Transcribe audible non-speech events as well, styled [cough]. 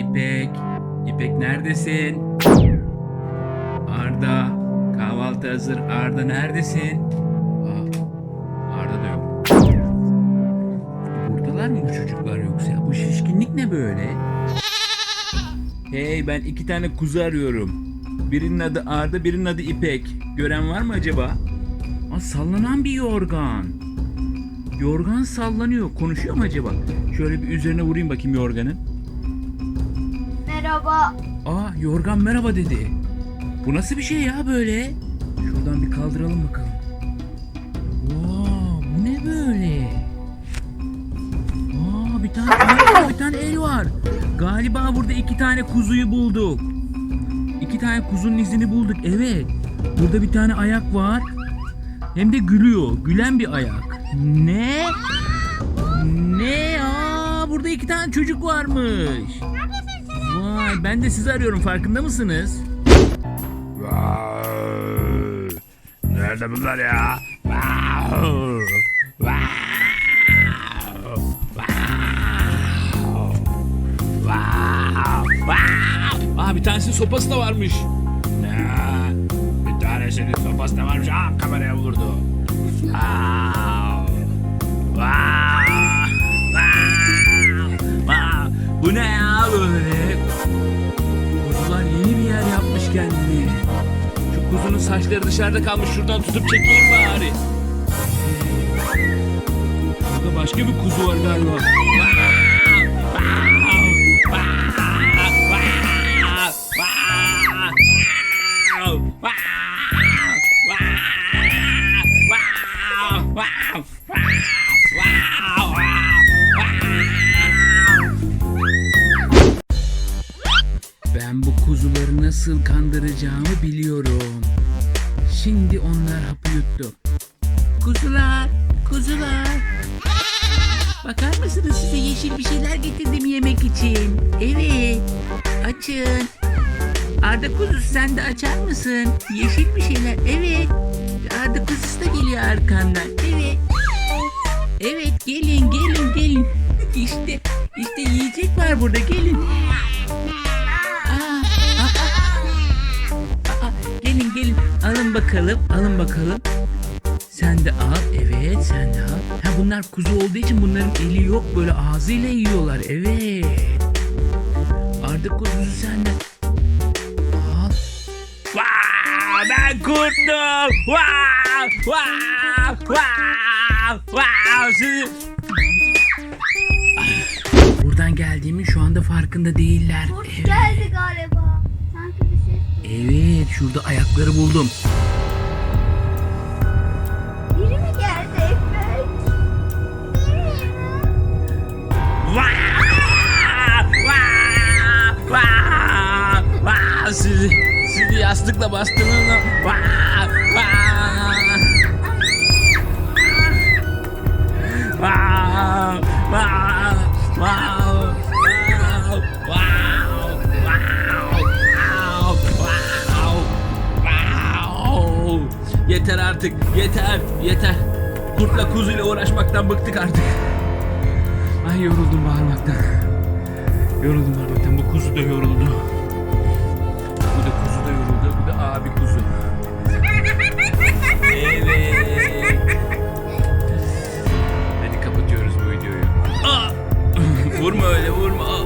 İpek, İpek neredesin? Arda, kahvaltı hazır. Arda neredesin? Aa, Arda da yok. Buradalar mı bu çocuklar yoksa? Bu şişkinlik ne böyle? Hey ben iki tane kuzu arıyorum. Birinin adı Arda, birinin adı İpek. Gören var mı acaba? Aa, sallanan bir yorgan. Yorgan sallanıyor. Konuşuyor mu acaba? Şöyle bir üzerine vurayım bakayım yorganın. Merhaba. Aa yorgan merhaba dedi. Bu nasıl bir şey ya böyle? Şuradan bir kaldıralım bakalım. Wow, bu ne böyle? Aa bir tane el var, bir tane el var. Galiba burada iki tane kuzuyu bulduk. İki tane kuzunun izini bulduk. Evet. Burada bir tane ayak var. Hem de gülüyor. Gülen bir ayak. Ne? Ne? Aa burada iki tane çocuk varmış. Vay ben de sizi arıyorum farkında mısınız? Nerede bunlar ya? Vay! Vay! Vay! Vay! Aa bir tanesinin sopası da varmış. Ne? Bir tanesinin sopası da varmış. Aa kameraya vurdu. Vay! Kuzunun saçları dışarıda kalmış şuradan tutup çekeyim bari. Burada başka bir kuzu var galiba. Ben bu kuzuları nasıl kandıracağımı biliyorum. Şimdi onlar hapı yuttu. Kuzular, kuzular. Bakar mısınız size yeşil bir şeyler getirdim yemek için. Evet, açın. Arda kuzusu sen de açar mısın? Yeşil bir şeyler, evet. Arda kuzusu da geliyor arkandan, evet. Evet, gelin, gelin, gelin. [laughs] İşte, işte yiyecek var burada, gelin. Alın bakalım alın bakalım. Sen de al evet sen de al. Ha bunlar kuzu olduğu için bunların eli yok böyle ağzıyla yiyorlar evet. Arda kuzusu sen de al. Vay! Ben kurttum! Vay! Vay! Vay! Vay! Sizi... Buradan geldiğimin şu anda farkında değiller. Kurt Evet, geldi galiba. Sanki bir ses. evet şurada ayakları buldum. Sizi, sizi yastıkla! Vay! Vay! Vay! Vay! Yeter artık yeter yeter. Kurtla kuzuyla uğraşmaktan bıktık artık. Ay yoruldum bağırmaktan. Yoruldum bağırmaktan. Bu kuzu da yoruldu. Bu da kuzu da yoruldu. Bu da abi kuzu. Evet. Hadi kapatıyoruz bu videoyu. Aa! [laughs] vurma öyle vurma. Aa!